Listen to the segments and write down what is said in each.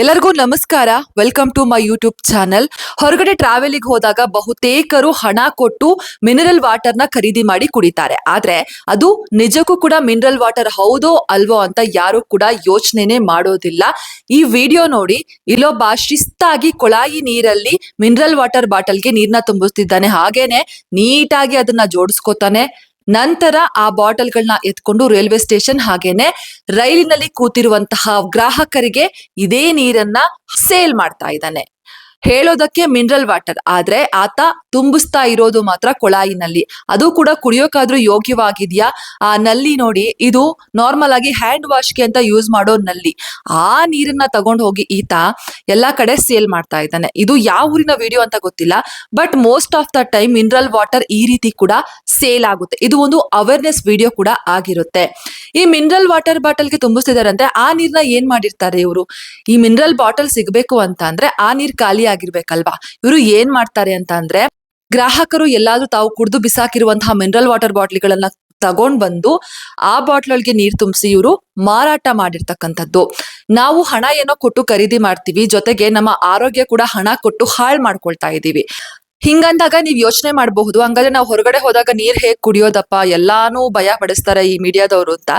ಎಲ್ಲರಿಗೂ ನಮಸ್ಕಾರ. Welcome to my YouTube channel ಹೊರಗಡೆ ಟ್ರಾವೆಲಿಗೆ ಹೋದಾಗ ಬಹುತೇಕರು ಹಣ ಕೊಟ್ಟು ಮಿನರಲ್ ವಾಟರ್ನ ಖರೀದಿ ಮಾಡಿ ಕುಡಿತಾರೆ. ಆದ್ರೆ ಅದು ನಿಜಕ್ಕೂ ಕೂಡ ಮಿನರಲ್ ವಾಟರ್ ಹೌದೋ ಅಲ್ವೋ ಅಂತ ಯಾರು ಕೂಡ ಯೋಚನೆನೆ ಮಾಡೋದಿಲ್ಲ. ಈ ವಿಡಿಯೋ ನೋಡಿ ಇಲ್ಲೊಬ್ಬ ಶಿಸ್ತಾಗಿ ಕೊಳಾಯಿ ನೀರಲ್ಲಿ ಮಿನರಲ್ ವಾಟರ್ ಬಾಟಲ್ಗೆ ನೀರ್ನ ತುಂಬಿಸ್ತಿದ್ದಾನೆ. ಹಾಗೇನೆ ನೀಟಾಗಿ ಅದನ್ನ ಜೋಡಿಸ್ಕೊತಾನೆ. ನಂತರ ಆ ಬಾಟಲ್ಗಳನ್ನ ಎತ್ಕೊಂಡು ರೈಲ್ವೆ ಸ್ಟೇಷನ್ ಹಾಗೇನೆ ರೈಲಿನಲ್ಲಿ ಕೂತಿರುವಂತಹ ಗ್ರಾಹಕರಿಗೆ ಇದೇ ನೀರನ್ನ ಸೇಲ್ ಮಾಡ್ತಾ ಇದ್ದಾನೆ. ಹೇಳೋದಕ್ಕೆ ಮಿನರಲ್ ವಾಟರ್ ಆದ್ರೆ ಆತ ತುಂಬಿಸ್ತಾ ಇರೋದು ಮಾತ್ರ ಕೊಳಾಯಿನಲ್ಲಿ. ಅದು ಕೂಡ ಕುಡಿಯೋಕಾದ್ರೂ ಯೋಗ್ಯವಾಗಿದ್ಯಾ? ಆ ನಲ್ಲಿ ನೋಡಿ, ಇದು ನಾರ್ಮಲ್ ಆಗಿ ಹ್ಯಾಂಡ್ ವಾಶ್ಗೆ ಅಂತ ಯೂಸ್ ಮಾಡೋ ನಲ್ಲಿ. ಆ ನೀರನ್ನ ತಗೊಂಡು ಹೋಗಿ ಈತ ಎಲ್ಲಾ ಕಡೆ ಸೇಲ್ ಮಾಡ್ತಾ ಇದ್ದಾನೆ. ಇದು ಯಾವ ಊರಿನ ವಿಡಿಯೋ ಅಂತ ಗೊತ್ತಿಲ್ಲ but most of the time mineral water ಈ ರೀತಿ ಕೂಡ ಸೇಲ್ ಆಗುತ್ತೆ. ಇದು ಒಂದು ಅವೇರ್ನೆಸ್ ವಿಡಿಯೋ ಕೂಡ ಆಗಿರುತ್ತೆ. ಈ ಮಿನರಲ್ ವಾಟರ್ ಬಾಟಲ್ಗೆ ತುಂಬಿಸ್ತಿದಾರಂತೆ, ಆ ನೀರ್ನ ಏನ್ ಮಾಡಿರ್ತಾರೆ ಇವರು? ಈ ಮಿನರಲ್ ಬಾಟಲ್ ಸಿಗಬೇಕು ಅಂತ ಅಂದ್ರೆ, ಆ ನೀರ್ ಖಾಲಿ ಆಗಿರ್ಬೇಕಲ್ವಾ? ಇವರು ಏನ್ ಮಾಡ್ತಾರೆ ಅಂತ ಅಂದ್ರೆ, ಗ್ರಾಹಕರು ಎಲ್ಲಾದ್ರೂ ತಾವು ಕುಡಿದು ಬಿಸಾಕಿರುವಂತಹ ಮಿನರಲ್ ವಾಟರ್ ಬಾಟ್ಲಿಗಳನ್ನ ತಗೊಂಡ್ ಬಂದು, ಆ ಬಾಟ್ಲೊಳಗೆ ನೀರ್ ತುಂಬಿಸಿ ಇವರು ಮಾರಾಟ ಮಾಡಿರ್ತಕ್ಕಂಥದ್ದು. ನಾವು ಹಣ ಏನೋ ಕೊಟ್ಟು ಖರೀದಿ ಮಾಡ್ತೀವಿ, ಜೊತೆಗೆ ನಮ್ಮ ಆರೋಗ್ಯ ಕೂಡ ಹಣ ಕೊಟ್ಟು ಹಾಳು ಮಾಡ್ಕೊಳ್ತಾ ಇದೀವಿ. ಹಿಂಗಂದಾಗ ನೀವ್ ಯೋಚನೆ ಮಾಡಬಹುದು. ಹಂಗಾದ್ರೆ ನಾವು ಹೊರಗಡೆ ಹೋದಾಗ ನೀರ್ ಹೇಗ್ ಕುಡಿಯೋದಪ್ಪ? ಎಲ್ಲಾನು ಭಯ ಪಡಿಸ್ತಾರೆ ಈ ಮೀಡಿಯಾದವರು ಅಂತ.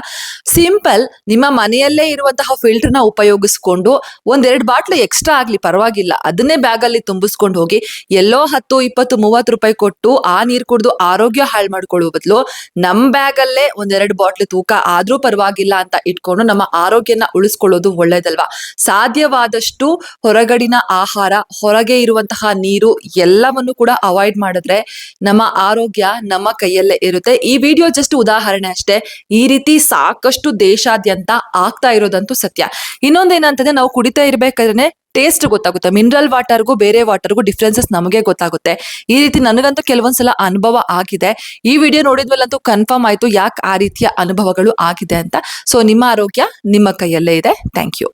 ಸಿಂಪಲ್ ನಿಮ್ಮ ಮನೆಯಲ್ಲೇ ಇರುವಂತಹ ಫಿಲ್ಟರ್ನ ಉಪಯೋಗಿಸ್ಕೊಂಡು ಒಂದೆರಡು ಬಾಟ್ಲು ಎಕ್ಸ್ಟ್ರಾ ಆಗ್ಲಿ, ಪರವಾಗಿಲ್ಲ. ಅದನ್ನೇ ಬ್ಯಾಗ್ ಅಲ್ಲಿ ತುಂಬಿಸ್ಕೊಂಡು ಹೋಗಿ ಎಲ್ಲೋ ಹತ್ತು, ಇಪ್ಪತ್ತು, ಮೂವತ್ತು ರೂಪಾಯಿ ಕೊಟ್ಟು ಆ ನೀರ್ ಕುಡಿದು ಆರೋಗ್ಯ ಹಾಳು ಮಾಡ್ಕೊಳ್ಳೋ ಬದಲು ನಮ್ ಬ್ಯಾಗ್ ಅಲ್ಲೇ ಒಂದೆರಡು ಬಾಟ್ಲು ತೂಕ ಆದ್ರೂ ಪರವಾಗಿಲ್ಲ ಅಂತ ಇಟ್ಕೊಂಡು ನಮ್ಮ ಆರೋಗ್ಯನ ಉಳಿಸ್ಕೊಳ್ಳೋದು ಒಳ್ಳೇದಲ್ವಾ? ಸಾಧ್ಯವಾದಷ್ಟು ಹೊರಗಡಿನ ಆಹಾರ, ಹೊರಗೆ ಇರುವಂತಹ ನೀರು ಎಲ್ಲವನ್ನು ಕೂಡ ಅವಾಯ್ಡ್ ಮಾಡಿದ್ರೆ ನಮ್ಮ ಆರೋಗ್ಯ ನಮ್ಮ ಕೈಯಲ್ಲೇ ಇರುತ್ತೆ. ಈ ವಿಡಿಯೋ ಜಸ್ಟ್ ಉದಾಹರಣೆ ಅಷ್ಟೇ. ಈ ರೀತಿ ಸಾಕಷ್ಟು ದೇಶಾದ್ಯಂತ ಆಗ್ತಾ ಇರೋದಂತೂ ಸತ್ಯ. ಇನ್ನೊಂದೇನಂತಂದ್ರೆ ನಾವು ಕುಡಿತಾ ಇರ್ಬೇಕಾದ್ರೆ ಟೇಸ್ಟ್ ಗೊತ್ತಾಗುತ್ತೆ. ಮಿನರಲ್ ವಾಟರ್ಗೂ ಬೇರೆ ವಾಟರ್ಗೂ ಡಿಫ್ರೆನ್ಸಸ್ ನಮಗೆ ಗೊತ್ತಾಗುತ್ತೆ. ಈ ರೀತಿ ನನಗಂತೂ ಕೆಲವೊಂದ್ಸಲ ಅನುಭವ ಆಗಿದೆ. ಈ ವಿಡಿಯೋ ನೋಡಿದ್ಮೇಲಂತೂ ಕನ್ಫರ್ಮ್ ಆಯ್ತು ಯಾಕೆ ಆ ರೀತಿಯ ಅನುಭವಗಳು ಆಗಿದೆ ಅಂತ. ಸೊ ನಿಮ್ಮ ಆರೋಗ್ಯ ನಿಮ್ಮ ಕೈಯಲ್ಲೇ ಇದೆ. Thank you